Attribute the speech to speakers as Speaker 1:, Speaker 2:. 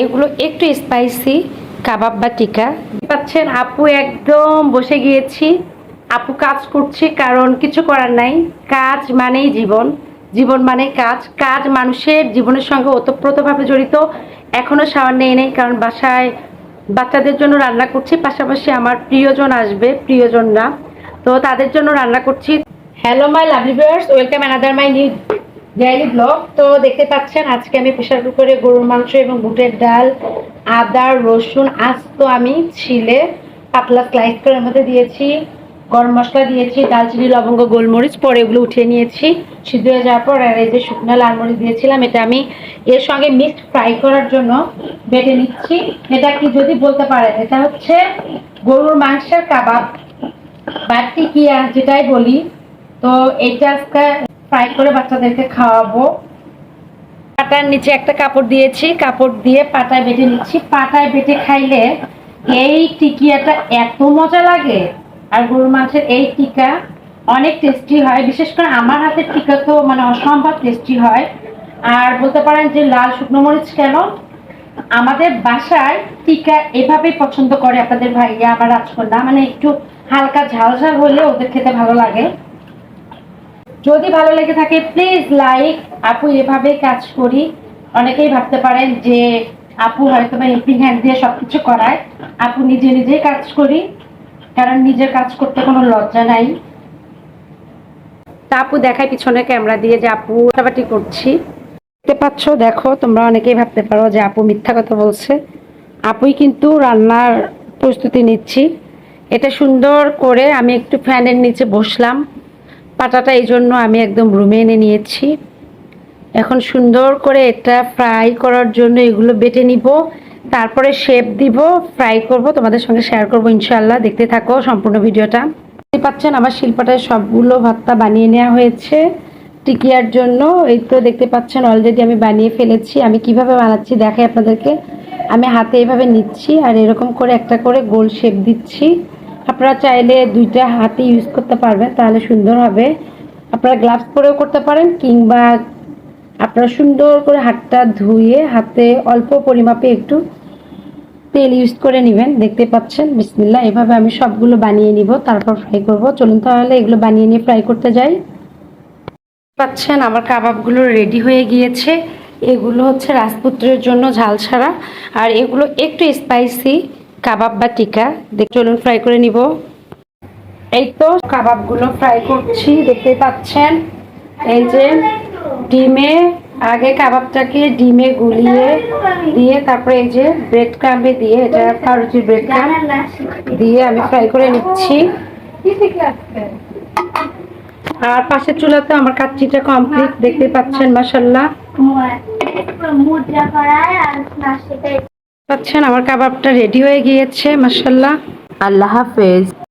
Speaker 1: এগুলো একটু স্পাইসি কাবাব বা টিকা। পাচ্ছেন, আপু একদম বসে গিয়েছি। আপু কাজ করছে কারণ কিছু করার নাই। কাজ মানেই জীবন। জীবন মানে কাজ। কাজ মানুষের জীবনের সঙ্গে ওতপ্রোতভাবে জড়িত। এখনও সামান্য নেই নেই কারণ বাসায় বাচ্চাদের জন্য রান্না করছি। পাশাপাশি আমার প্রিয়জন আসবে, প্রিয়জনরা। তো তাদের জন্য রান্না করছি। Hello my lovely welcome another my new daily blog. তো দেখতে পাচ্ছেন, আজকে আমি প্রেশার কুকারে গরুর মাংস এবং বুটের ডাল, আদা, রসুন, আস্ত আমি ছিলে পাতলা স্লাইস করে মধ্যে দিয়েছি, গরম মশলা দিয়েছি দালচিনি লবঙ্গ, গোলমরিচ, পরে এগুলো উঠিয়ে নিয়েছি। সিদ্ধ হয়ে যাওয়ার পর আর এই যে শুকনো লাল মরিচ দিয়েছিলাম, এটা আমি এর সঙ্গে মিক্সড ফ্রাই করার জন্য বেটে নিচ্ছি। এটা কি যদি বলতে পারেন, এটা হচ্ছে গরুর মাংসের কাবাব। বাড়তি কি যেটাই বলি, তো এটা আজকে ফ্রাই করে বাচ্চাদেরকে খাওয়াবো। পাটার নিচে একটা কাপড় দিয়েছি, কাপড় দিয়ে পাটায় বেটে নিচ্ছি। পাটায় বেটে খাইলে এই টিকিয়াটা এত মজা লাগে। আর গরুর মাংসের এই টিকা অনেক টেস্টি হয়। বিশেষ করে আমার হাতের টিকা তো মানে অসম্ভব টেস্টি হয়। আর বলতে পারেন যে লাল শুকনো মরিচ কেন? আমাদের বাসায় টিকা এভাবেই পছন্দ করে আপনাদের ভাইয়া আমার রাজকন্যা। মানে একটু হালকা ঝাল ঝাল হলে ওদের খেতে ভালো লাগে। যদি ভালো লেগে থাকে প্লিজ লাইক আপু এভাবে কাজ করি। অনেকেই ভাবতে পারেন যে আপু হয়তো বা হেল্পিং হ্যান্ড দিয়ে সবকিছু করায়। আপু নিজে নিজেই কাজ করি, কারণ নিজের কাজ করতে কোনো লজ্জা নাই। তা আপু দেখায় পিছনে ক্যামেরা দিয়ে যে আপু ফাটাফাটি করছি। দেখতে পাচ্ছ, দেখো, তোমরা অনেকেই ভাবতে পারো যে আপু মিথ্যা কথা বলছে। আপুই কিন্তু রান্নার প্রস্তুতি নিচ্ছি। এটা সুন্দর করে আমি একটু ফ্যানের নিচে বসলাম। পাটাটা এই জন্য আমি একদম রুমে এনে নিয়েছি। এখন সুন্দর করে এটা ফ্রাই করার জন্য এগুলো বেটে নিব। তারপরে শেপ দিব, ফ্রাই করব, তোমাদের সঙ্গে শেয়ার করব ইনশাল্লাহ দেখতে থাকো সম্পূর্ণ ভিডিওটা। দেখতে পাচ্ছেন, আমার শিল্পটায় সবগুলো ভাতটা বানিয়ে নেওয়া হয়েছে টিকিয়ার জন্য। এই তো দেখতে পাচ্ছেন অলরেডি আমি বানিয়ে ফেলেছি। আমি কীভাবে বানাচ্ছি দেখাই আপনাদেরকে। আমি হাতে এভাবে নিচ্ছি আর এরকম করে একটা করে গোল শেপ দিচ্ছি। আপনারা চাইলে দুইটা হাতে ইউজ করতে পারবেন, তাহলে সুন্দর হবে। আপনারা গ্লাভস পরেও করতে পারেন, কিংবা আপনারা সুন্দর করে হাতটা ধুয়ে হাতে অল্প পরিমাপে একটু তেল ইউজ করে নেবেন। দেখতে পাচ্ছেন বিসমিল্লা এভাবে আমি সবগুলো বানিয়ে নিব, তারপর ফ্রাই করব। চলুন তাহলে এগুলো বানিয়ে নিয়ে ফ্রাই করতে যাই। পাচ্ছেন, আমার কাবাবগুলো রেডি হয়ে গিয়েছে। এগুলো হচ্ছে রাজপুত্রের জন্য ঝাল ছাড়া আর এগুলো একটু স্পাইসি কাবাব বা টিকা। চলুন ফ্রাই করে নিব। এই তো কাবাবগুলো ফ্রাই করছি দেখতে পাচ্ছেন। এই যে ডিমে, আগে কাবাবটাকে ডিমে গুলিয়ে দিয়ে তারপরে এই যে ব্রেড ক্রাম্বে দিয়ে, এটা পাউরুটির ব্রেড ক্রাম্ব দিয়ে আমি ফ্রাই করে নিচ্ছি। আর পাশের চুলাতে আমার কাচ্চিটা কমপ্লিট দেখতে পাচ্ছেন মাসাল্লাহ
Speaker 2: মুদ্রা করায় আর
Speaker 1: পাচ্ছেন? আমার কাবাবটা রেডি হয়ে গিয়েছে মাসাল্লাহ
Speaker 3: আল্লাহ হাফেজ।